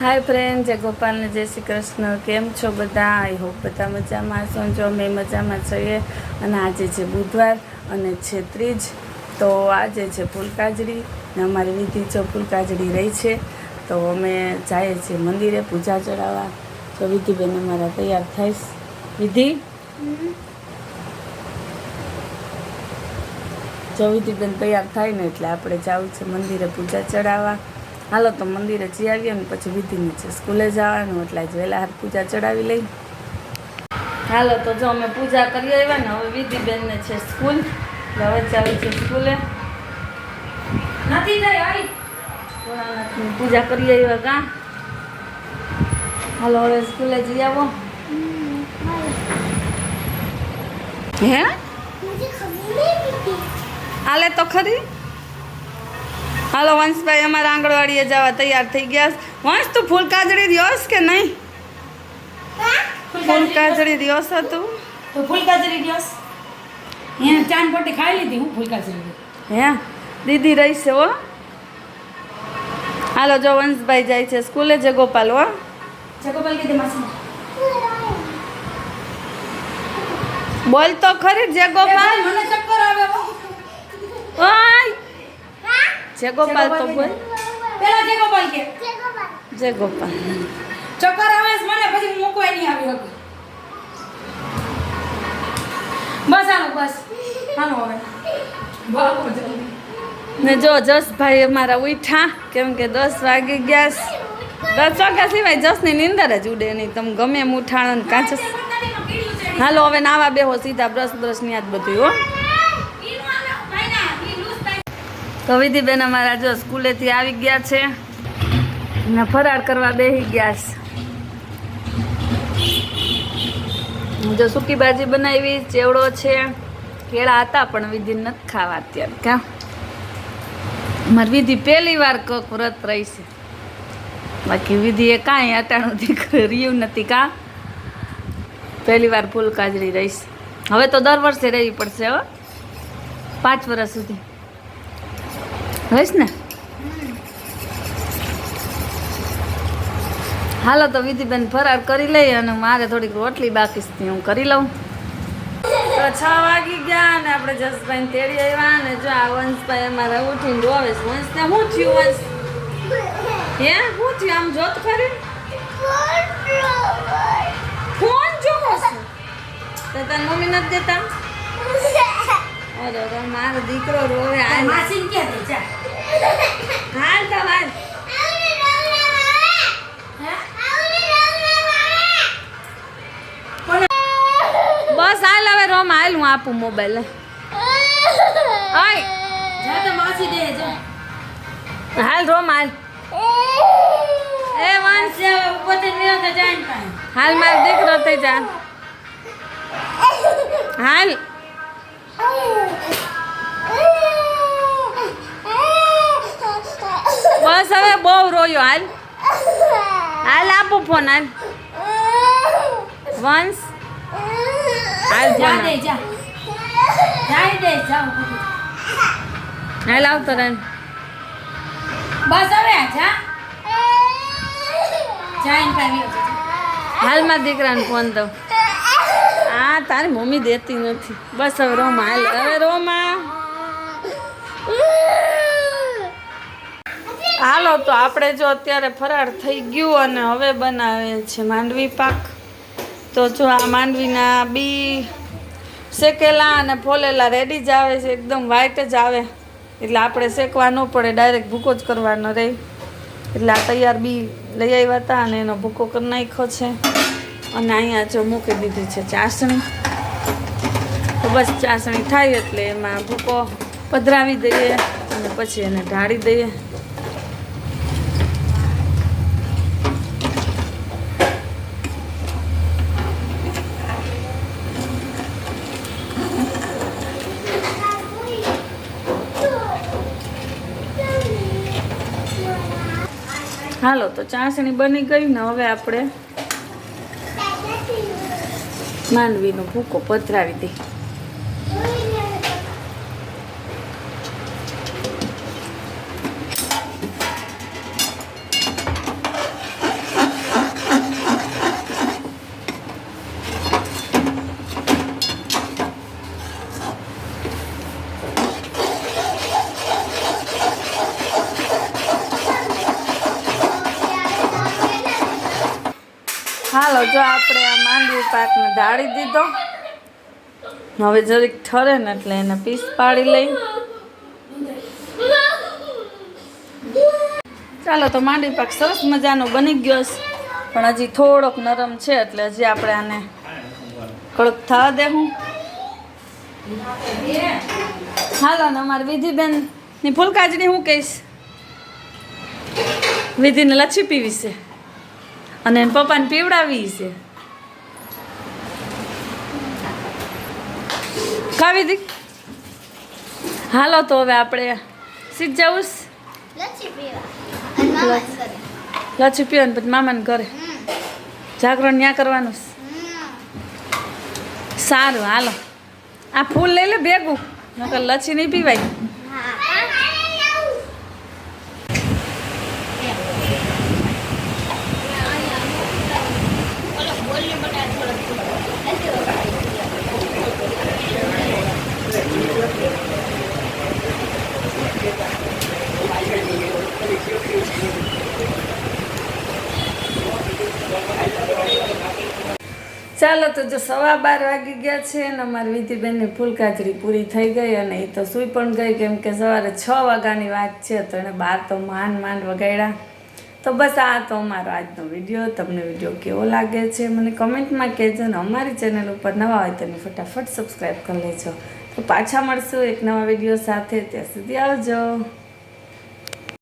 હાય friend જય ગોપાલને જય શ્રી કૃષ્ણ. કેમ છો બધા? આઈ હોપ બધા મજામાં છો જો અમે મજામાં છીએ. અને આજે છે બુધવાર અને છે ત્રીજ. તો આજે છે ફૂલકાજડી ને અમારી વિધિ જો ફૂલકાજડી રહી છે. તો અમે જઈએ છીએ મંદિરે પૂજા ચડાવવા. તો વિધિબેન અમારા તૈયાર થઈશ. વિધિ? જો તૈયાર થાય ને એટલે આપણે જવું છે મંદિરે પૂજા ચડાવવા. હાલો તો મંદિરે જઈ આવીએ ને પછી વિધિને છે સ્કૂલે જવાનું એટલે જ વહેલા હાથ પૂજા ચડાવી લઈ. હાલો તો જો અમે પૂજા કરી આવ્યા ને હવે વિધિબેનને છે સ્કૂલ. હવે ચાલુ છે સ્કૂલે. નથી આવી. પૂજા કરી આવ્યા કાં હાલો હવે સ્કૂલે જઈ આવો. હે? આલે તો ખરી. હાલો વંશભાઈ અમારા આંગણવાડીએ જવા તૈયાર થઈ ગયા વંશ તું ફૂલ કાજળી દિવસ કે નહીં? ફૂલ કાજળી દિવસ હતું. તો ફૂલ કાચરી દિવસ? અહીંયા ચાન પટ્ટી ખાઈ લીધી હું ફૂલ કાચરી હે? દીદી રહીશે હો. હાલો જો વંશભાઈ જાય છે સ્કૂલે જે ગોપાલ હો. જગોપાલ કીધે માસી. બોલ તો ખરી જે ગોપાલ ભાઈ, મને ચક્કર આવે હો. ઓય જે ગોપાલ તો બોલ પેલા ચકોપાલ કે. જે ગોપાલ ચક્કર આવે છે મને પછી મૂકવાય નહીં આવી શકું બસ હાલો બસ. હાલો હવે. ને જો જસભાઈ અમારા ઉઠા કેમ કે દસ વાગી ગયા દસ વાગ્યા સિવાય જસની નીંદર જ ઉડે નહીં. તમે ગમે એમ ઉઠાણ કાચ હાલો હવે નાવા બેહો સીધા બ્રશ બ્રશની યાદ બધું હો. તો વિધિબેન અમારા જો સ્કૂલેથી આવી ગયા છે ને ફરાર કરવા બેસી ગયા છે. જો સૂકી ભાજી બનાવી, ચેવડો છે. કેળા હતા પણ વિધિ નથી ખાવા અત્યારે, કા? મારી વિધિ પહેલી વાર કોક વ્રત રહી છે. બાકી વિધિએ કાંઈ અટાણુંથી રહ્યું નથી, કા? પહેલી વાર ફૂલ કાજરી રહીશ હવે તો દર વર્ષે રહેવી પડશે, હો. પાંચ વર્ષ સુધી. રહીશ ને? હાલો તો વિધિબેન ફરાર કરી લઈ અને મારે થોડીક રોટલી બાકી છે હું કરી લઉં. તો છ વાગી ગયા અને આપણે જસભાઈ તેડી આવ્યા ને જો આ વંશભાઈ અમારે ઉઠીને રોવે છે. વંશને શું થયું વંશ? હે? શું થયું? આમ જોત ખરી? ફોન જોવો છે. તો તને મમ્મી નથી દેતા? અરે અરે મારો દીકરો રોવે હાલ. માસી કે દે જા. હાલ તો હાલ. બસ હાલ હવે રોમ હાલ હું આપું મોબાઈલ આય જા તો માસી દે જા. હાલ રોમ હાલ. એ પોતે નહીં જાય હાલ મારો દીકરો થઈ જા. હાલ. બસ હવે બહુ રોયો હાલ. હાલ આપું ફોન હાલ. વંશ. હાલ ફોન હાલ આવતો રહે. બસ હવે જા. જાય ને કાંઈ હાલ મારા દીકરાને ફોન દો હા તારી મમ્મી દેતી નથી. બસ હવે રોમા હાલ, હવે રોમા હાલો તો આપણે જો અત્યારે ફરાર થઈ ગયું અને હવે બનાવે છે માંડવી પાક. તો જો આ માંડવીના બી શેકેલા અને ફોલેલા રેડી જ આવે છે, એકદમ વ્હાઈટ જ આવે. એટલે આપણે શેકવા ન પડે ડાયરેક્ટ ભૂકો જ કરવાનો રહે એટલે આ તૈયાર બી લઈ આવ્યા હતા અને એનો ભૂકો કરી નાખ્યો છે. અને અહીંયા જો મૂકી દીધી છે ચાસણી. તો બસ ચાસણી થાય એટલે એમાં ભૂકો પધરાવી દઈએ અને પછી એને ઢાળી દઈએ. હાલો, તો ચાસણી બની ગઈ ને હવે આપણે માંડવીનો ભૂકો પધરાવી દઈએ હાલો, જો આપણે આ માંડવી પાકને ઢાળી દીધો. હવે જરીક ઠરે ને એટલે એને પીસ પાડી લઈ. ચાલો, તો માંડવી પાક સરસ મજાનો બની ગયો છે. પણ હજી થોડોક નરમ છે એટલે હજી આપણે આને કડક થવા દેવું હાલો, ને અમારી વિધિબેનની ફૂલકાજની હું કહીશ? વિધિને લચ્છી પીવી છે. અને એને પપ્પાને પીવડાવી છે. ખાવી દી. હાલો તો હવે આપણે સીધ જવું લચી લચ્છી પીવા. ને પછી મામાને ઘરે. જાગરણ ત્યાં કરવાનું સારું હાલો. આ ફૂલ લઈ લે ભેગું. નકર લચ્છી નહીં પીવાય. ચાલો તો જો સવા બાર વાગી ગયા છે અને અમારી વિધિબેનની ફૂલકાચરી પૂરી થઈ ગઈ અને એ તો સૂઈ પણ ગઈ, કેમ કે સવારે છ વાગ્યાની વાત છે તો એને બાર તો માંડ માંડ વગાડ્યા. તો બસ આ તો અમારો આજનો વીડિયો. તમને વીડિયો કેવો લાગે છે મને કમેન્ટમાં કહેજો ને અમારી ચેનલ ઉપર નવા હોય તેને ફટાફટ સબસ્ક્રાઈબ કરી લેજો. તો પાછા મળશું એક નવા વીડિયો સાથે. ત્યાં સુધી આવજો.